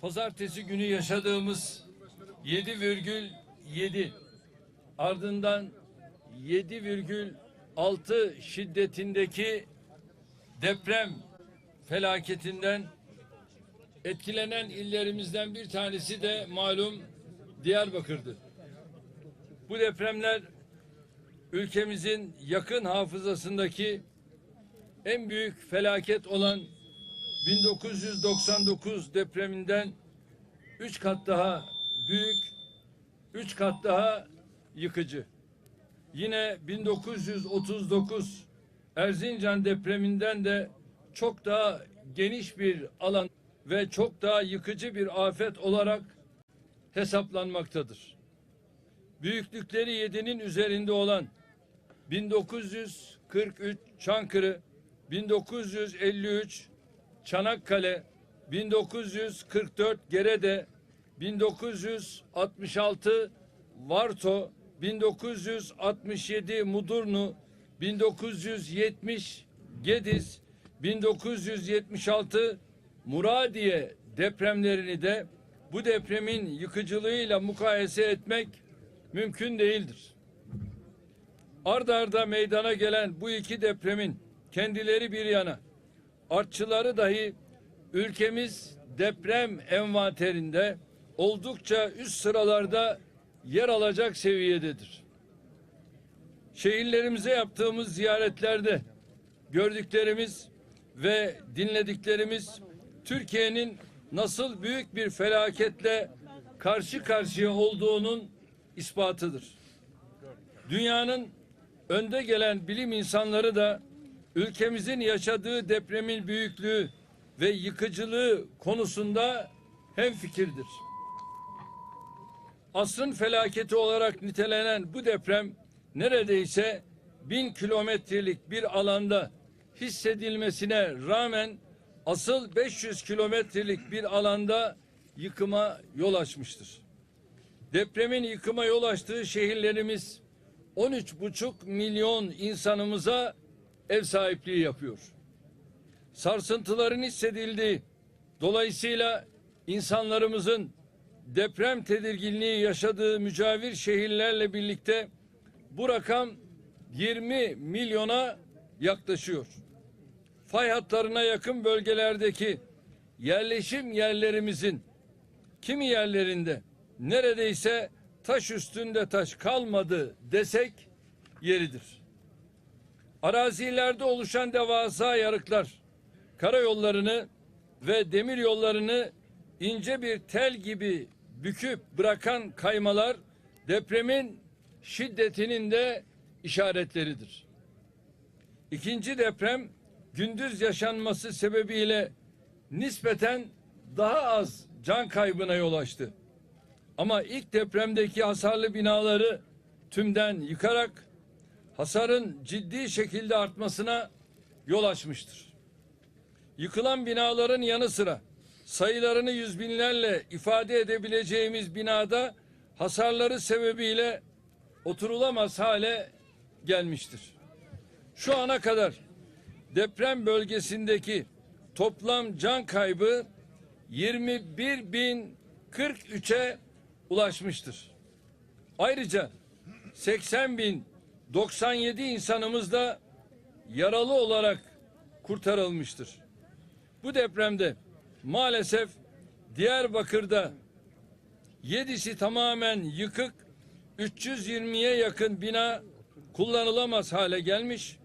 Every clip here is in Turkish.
pazartesi günü yaşadığımız 7,7 ardından 7,6 şiddetindeki deprem felaketinden etkilenen illerimizden bir tanesi de malum Diyarbakır'dı. Bu depremler ülkemizin yakın hafızasındaki en büyük felaket olan 1999 depreminden üç kat daha büyük, üç kat daha yıkıcı. Yine 1939 Erzincan depreminden de çok daha geniş bir alan ve çok daha yıkıcı bir afet olarak hesaplanmaktadır. Büyüklükleri 7'nin üzerinde olan 1943 Çankırı, 1953 Çanakkale, 1944 Gerede, 1966 Varto, 1967 Mudurnu, 1970 Gediz, 1976 Muradiye depremlerini de bu depremin yıkıcılığıyla mukayese etmek mümkün değildir. Arda arda meydana gelen bu iki depremin kendileri bir yana artçıları dahi ülkemiz deprem envanterinde oldukça üst sıralarda yer alacak seviyededir. Şehirlerimize yaptığımız ziyaretlerde gördüklerimiz ve dinlediklerimiz Türkiye'nin nasıl büyük bir felaketle karşı karşıya olduğunun ispatıdır. Dünyanın önde gelen bilim insanları da ülkemizin yaşadığı depremin büyüklüğü ve yıkıcılığı konusunda hemfikirdir. Asrın felaketi olarak nitelenen bu deprem neredeyse bin kilometrelik bir alanda hissedilmesine rağmen asıl 500 kilometrelik bir alanda yıkıma yol açmıştır. Depremin yıkıma yol açtığı şehirlerimiz 13,5 milyon insanımıza ev sahipliği yapıyor. Sarsıntıların hissedildiği, dolayısıyla insanlarımızın deprem tedirginliği yaşadığı mücavir şehirlerle birlikte bu rakam 20 milyona yaklaşıyor. Fay hatlarına yakın bölgelerdeki yerleşim yerlerimizin kimi yerlerinde neredeyse taş üstünde taş kalmadı desek yeridir. Arazilerde oluşan devasa yarıklar karayollarını ve demir yollarını ince bir tel gibi büküp bırakan kaymalar depremin şiddetinin de işaretleridir. İkinci deprem gündüz yaşanması sebebiyle nispeten daha az can kaybına yol açtı. Ama ilk depremdeki hasarlı binaları tümden yıkarak hasarın ciddi şekilde artmasına yol açmıştır. Yıkılan binaların yanı sıra sayılarını yüz binlerle ifade edebileceğimiz binada hasarları sebebiyle oturulamaz hale gelmiştir. Şu ana kadar deprem bölgesindeki toplam can kaybı 21.043'e ulaşmıştır. Ayrıca 80 bin 97 insanımız da yaralı olarak kurtarılmıştır. Bu depremde maalesef Diyarbakır'da yedisi tamamen yıkık 320'ye yakın bina kullanılamaz hale gelmiş.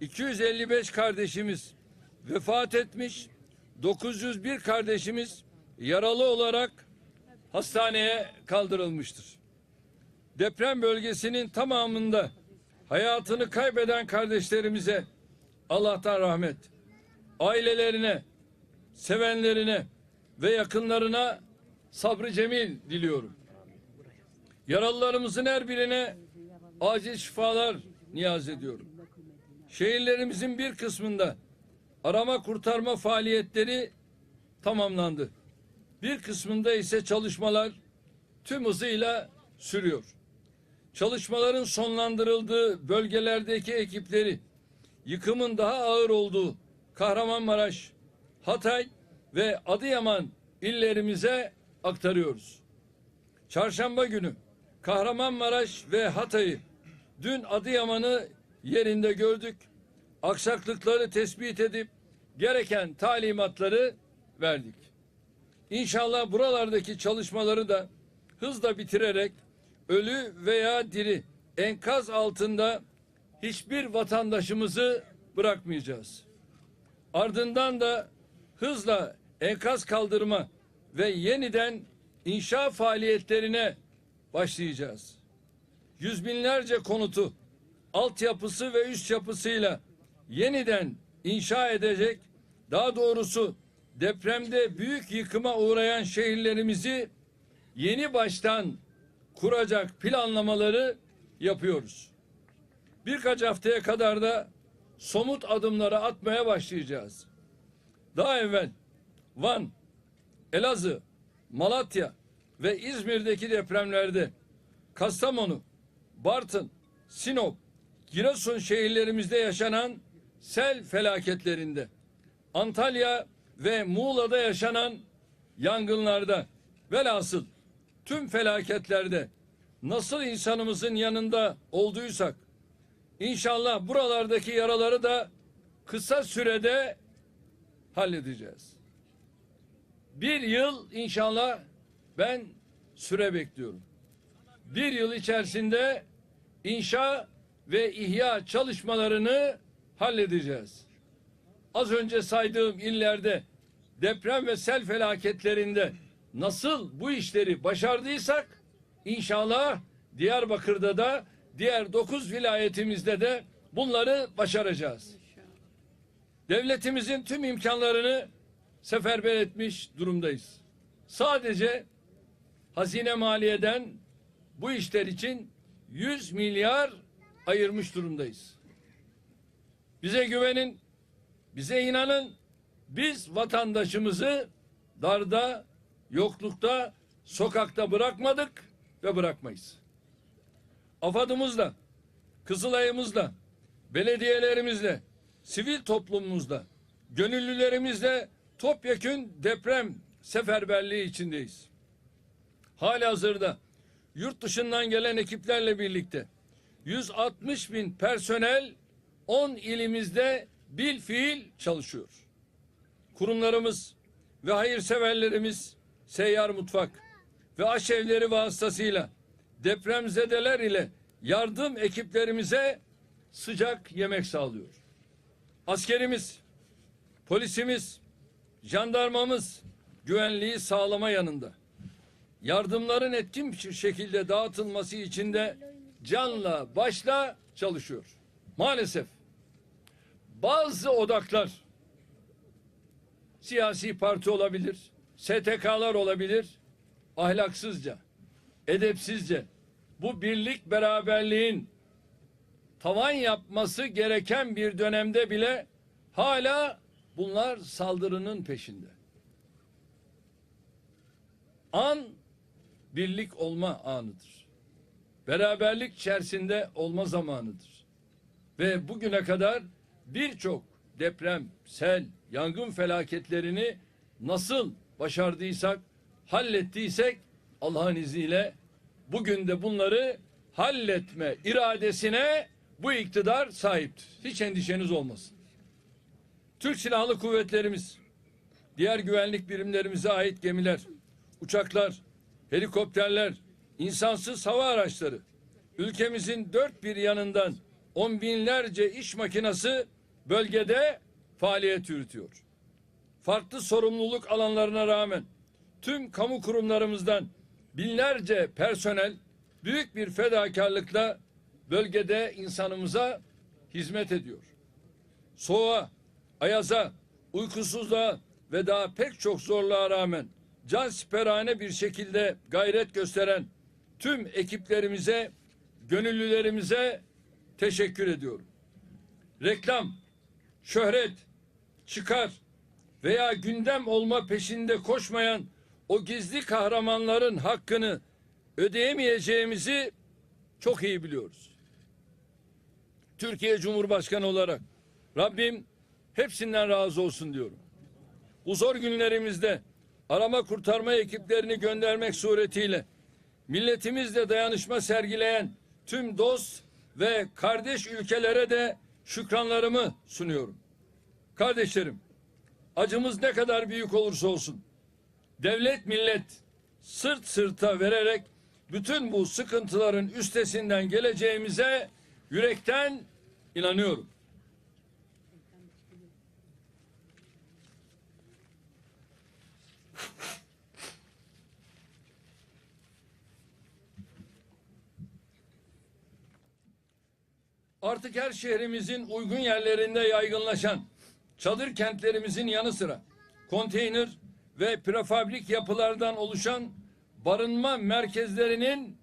255 kardeşimiz vefat etmiş. 901 kardeşimiz yaralı olarak hastaneye kaldırılmıştır. Deprem bölgesinin tamamında hayatını kaybeden kardeşlerimize Allah'tan rahmet, ailelerine, sevenlerine ve yakınlarına sabrı cemil diliyorum. Yaralılarımızın her birine acil şifalar niyaz ediyorum. Şehirlerimizin bir kısmında arama kurtarma faaliyetleri tamamlandı. Bir kısmında ise çalışmalar tüm hızıyla sürüyor. Çalışmaların sonlandırıldığı bölgelerdeki ekipleri yıkımın daha ağır olduğu Kahramanmaraş, Hatay ve Adıyaman illerimize aktarıyoruz. Çarşamba günü Kahramanmaraş ve Hatay'ı, dün Adıyaman'ı yerinde gördük. Aksaklıkları tespit edip gereken talimatları verdik. İnşallah buralardaki çalışmaları da hızla bitirerek ölü veya diri enkaz altında hiçbir vatandaşımızı bırakmayacağız. Ardından da hızla enkaz kaldırma ve yeniden inşa faaliyetlerine başlayacağız. Yüz binlerce konutu altyapısı ve üst yapısıyla yeniden inşa edecek, daha doğrusu depremde büyük yıkıma uğrayan şehirlerimizi yeni baştan kuracak planlamaları yapıyoruz. Birkaç haftaya kadar da somut adımları atmaya başlayacağız. Daha evvel Van, Elazığ, Malatya ve İzmir'deki depremlerde Kastamonu, Bartın, Sinop, Giresun şehirlerimizde yaşanan sel felaketlerinde, Antalya ve Muğla'da yaşanan yangınlarda velhasıl tüm felaketlerde nasıl insanımızın yanında olduysak inşallah buralardaki yaraları da kısa sürede halledeceğiz. Bir yıl inşallah ben süre bekliyorum. Bir yıl içerisinde inşa ve ihya çalışmalarını halledeceğiz. Az önce saydığım illerde deprem ve sel felaketlerinde nasıl bu işleri başardıysak inşallah Diyarbakır'da da diğer dokuz vilayetimizde de bunları başaracağız. Devletimizin tüm imkanlarını seferber etmiş durumdayız. Sadece hazine maliyeden bu işler için 100 milyar ayırmış durumdayız. Bize güvenin, bize inanın. Biz vatandaşımızı darda, yoklukta, sokakta bırakmadık ve bırakmayız. AFAD'ımızla, Kızılay'ımızla, belediyelerimizle, sivil toplumumuzla, gönüllülerimizle topyekün deprem seferberliği içindeyiz. Hali hazırda yurt dışından gelen ekiplerle birlikte 160 bin personel 10 ilimizde bil fiil çalışıyor. Kurumlarımız ve hayırseverlerimiz seyyar mutfak ve aşevleri vasıtasıyla depremzedeler ile yardım ekiplerimize sıcak yemek sağlıyor. Askerimiz, polisimiz, jandarmamız güvenliği sağlama yanında. Yardımların etkin bir şekilde dağıtılması için de canla başla çalışıyor. Maalesef bazı odaklar siyasi parti olabilir, STK'lar olabilir, ahlaksızca, edepsizce bu birlik beraberliğin tavan yapması gereken bir dönemde bile hala bunlar saldırının peşinde. An birlik olma anıdır. Beraberlik içerisinde olma zamanıdır. Ve bugüne kadar birçok deprem, sel, yangın felaketlerini nasıl başardıysak, hallettiysek Allah'ın izniyle bugün de bunları halletme iradesine bu iktidar sahiptir. Hiç endişeniz olmasın. Türk Silahlı Kuvvetlerimiz, diğer güvenlik birimlerimize ait gemiler, uçaklar, helikopterler, insansız hava araçları, ülkemizin dört bir yanından on binlerce iş makinası bölgede faaliyet yürütüyor. Farklı sorumluluk alanlarına rağmen tüm kamu kurumlarımızdan binlerce personel büyük bir fedakarlıkla bölgede insanımıza hizmet ediyor. Soğuğa, ayaza, uykusuzluğa ve daha pek çok zorluğa rağmen can siperhane bir şekilde gayret gösteren tüm ekiplerimize, gönüllülerimize teşekkür ediyorum. Reklam, şöhret, çıkar veya gündem olma peşinde koşmayan o gizli kahramanların hakkını ödeyemeyeceğimizi çok iyi biliyoruz. Türkiye Cumhurbaşkanı olarak Rabbim hepsinden razı olsun diyorum. Bu zor günlerimizde arama kurtarma ekiplerini göndermek suretiyle milletimizle dayanışma sergileyen tüm dost ve kardeş ülkelere de şükranlarımı sunuyorum. Kardeşlerim, acımız ne kadar büyük olursa olsun devlet millet sırt sırta vererek bütün bu sıkıntıların üstesinden geleceğimize yürekten inanıyorum. Artık her şehrimizin uygun yerlerinde yaygınlaşan çadır kentlerimizin yanı sıra konteyner ve prefabrik yapılardan oluşan barınma merkezlerinin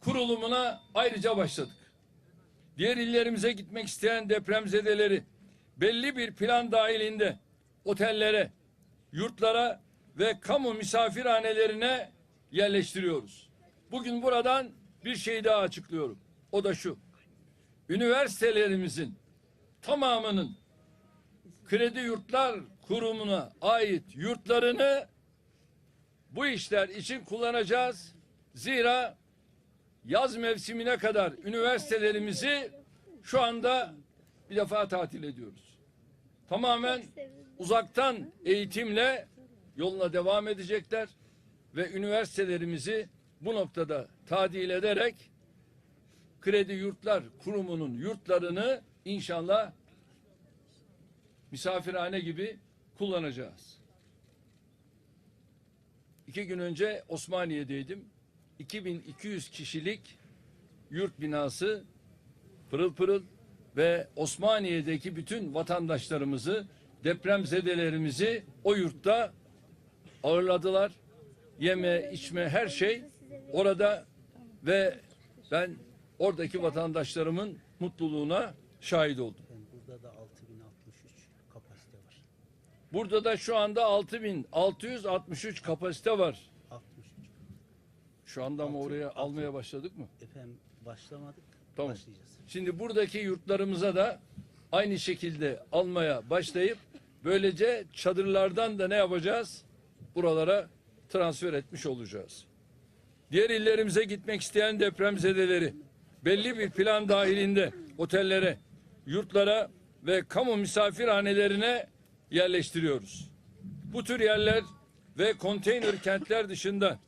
kurulumuna ayrıca başladık. Diğer illerimize gitmek isteyen depremzedeleri belli bir plan dahilinde otellere, yurtlara ve kamu misafirhanelerine yerleştiriyoruz. Bugün buradan bir şey daha açıklıyorum. O da şu. Üniversitelerimizin tamamının Kredi Yurtlar Kurumu'na ait yurtlarını bu işler için kullanacağız. Zira yaz mevsimine kadar üniversitelerimizi şu anda bir defa tatil ediyoruz. Tamamen uzaktan eğitimle yoluna devam edecekler ve üniversitelerimizi bu noktada tadil ederek Kredi Yurtlar Kurumu'nun yurtlarını inşallah misafirhane gibi kullanacağız. İki gün önce Osmaniye'deydim. 2200 kişilik yurt binası pırıl pırıl ve Osmaniye'deki bütün vatandaşlarımızı, depremzedelerimizi o yurtta ağırladılar. Yeme, içme her şey orada ve ben oradaki vatandaşlarımın mutluluğuna şahit oldum. Yani burada da 6063 kapasite var. Burada da şu anda 6663 kapasite var. 63. Şu anda mı oraya altı. almaya başladık mı? Efendim başlamadık. Tamam. Başlayacağız. Şimdi buradaki yurtlarımıza da aynı şekilde almaya başlayıp böylece çadırlardan da ne yapacağız? Buralara transfer etmiş olacağız. Diğer illerimize gitmek isteyen depremzedeleri belli bir plan dahilinde otellere, yurtlara ve kamu misafirhanelerine yerleştiriyoruz. Bu tür yerler ve konteyner kentler dışında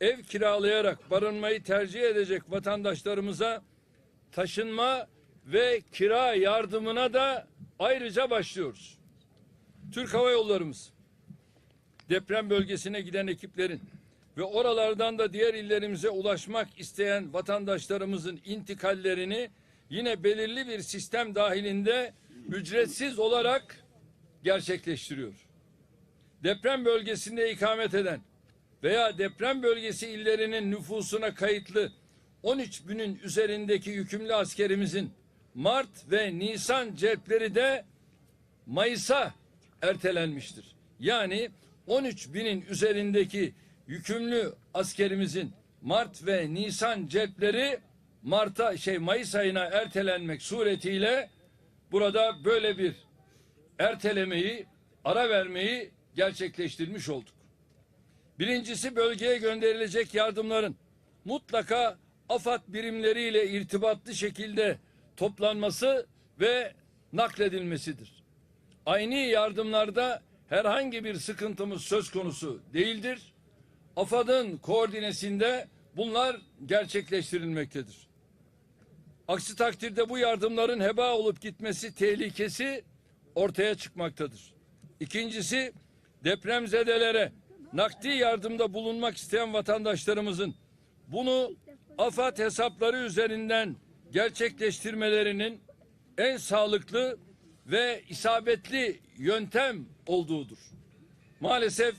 ev kiralayarak barınmayı tercih edecek vatandaşlarımıza taşınma ve kira yardımına da ayrıca başlıyoruz. Türk Hava Yollarımız deprem bölgesine giden ekiplerin ve oralardan da diğer illerimize ulaşmak isteyen vatandaşlarımızın intikallerini yine belirli bir sistem dahilinde ücretsiz olarak gerçekleştiriyor. Deprem bölgesinde ikamet eden veya deprem bölgesi illerinin nüfusuna kayıtlı 13 binin üzerindeki yükümlü askerimizin Mart ve Nisan cepleri de Mayıs'a ertelenmiştir. Yani 13 binin üzerindeki yükümlü askerimizin Mart ve Nisan cepleri Mart'a şey Mayıs ayına ertelenmek suretiyle burada böyle bir ertelemeyi, ara vermeyi gerçekleştirmiş olduk. Birincisi bölgeye gönderilecek yardımların mutlaka AFAD birimleriyle irtibatlı şekilde toplanması ve nakledilmesidir. Aynı yardımlarda herhangi bir sıkıntımız söz konusu değildir. AFAD'ın koordinesinde bunlar gerçekleştirilmektedir. Aksi takdirde bu yardımların heba olup gitmesi tehlikesi ortaya çıkmaktadır. İkincisi depremzedelere nakdi yardımda bulunmak isteyen vatandaşlarımızın bunu AFAD hesapları üzerinden gerçekleştirmelerinin en sağlıklı ve isabetli yöntem olduğudur. Maalesef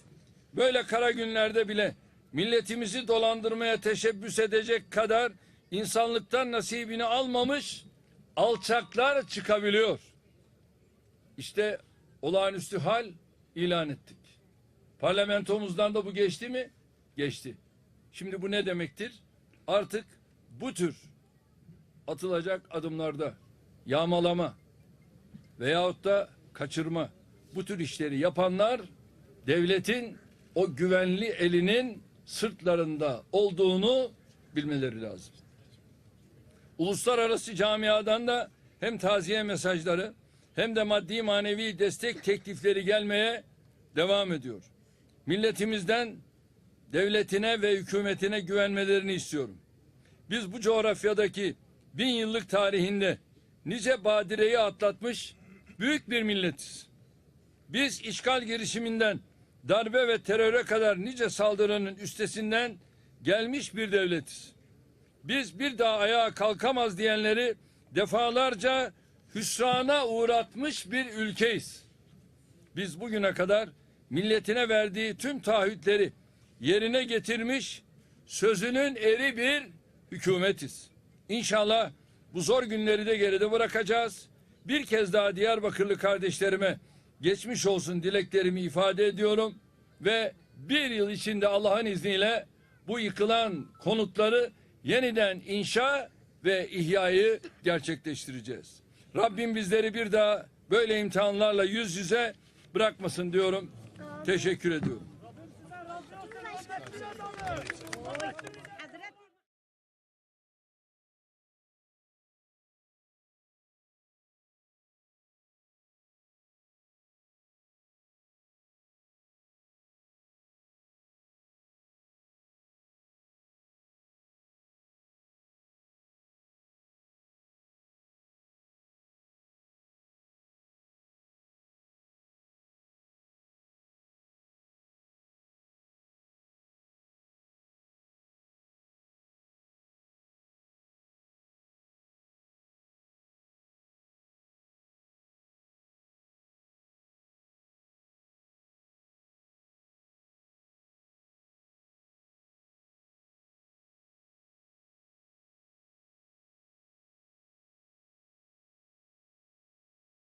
böyle kara günlerde bile milletimizi dolandırmaya teşebbüs edecek kadar insanlıktan nasibini almamış alçaklar çıkabiliyor. İşte olağanüstü hal ilan ettik. Parlamentomuzdan da bu geçti mi? Geçti. Şimdi bu ne demektir? Artık bu tür atılacak adımlarda yağmalama veyahut da kaçırma bu tür işleri yapanlar devletin o güvenli elinin sırtlarında olduğunu bilmeleri lazım. Uluslararası camiadan da hem taziye mesajları hem de maddi manevi destek teklifleri gelmeye devam ediyor. Milletimizden devletine ve hükümetine güvenmelerini istiyorum. Biz bu coğrafyadaki bin yıllık tarihinde nice badireyi atlatmış büyük bir milletiz. Biz işgal girişiminden darbe ve teröre kadar nice saldırının üstesinden gelmiş bir devletiz. Biz bir daha ayağa kalkamaz diyenleri defalarca hüsrana uğratmış bir ülkeyiz. Biz bugüne kadar milletine verdiği tüm taahhütleri yerine getirmiş sözünün eri bir hükümetiz. İnşallah bu zor günleri de geride bırakacağız. Bir kez daha Diyarbakırlı kardeşlerime geçmiş olsun dileklerimi ifade ediyorum ve bir yıl içinde Allah'ın izniyle bu yıkılan konutları yeniden inşa ve ihyayı gerçekleştireceğiz. Rabbim bizleri bir daha böyle imtihanlarla yüz yüze bırakmasın diyorum. Teşekkür ediyorum.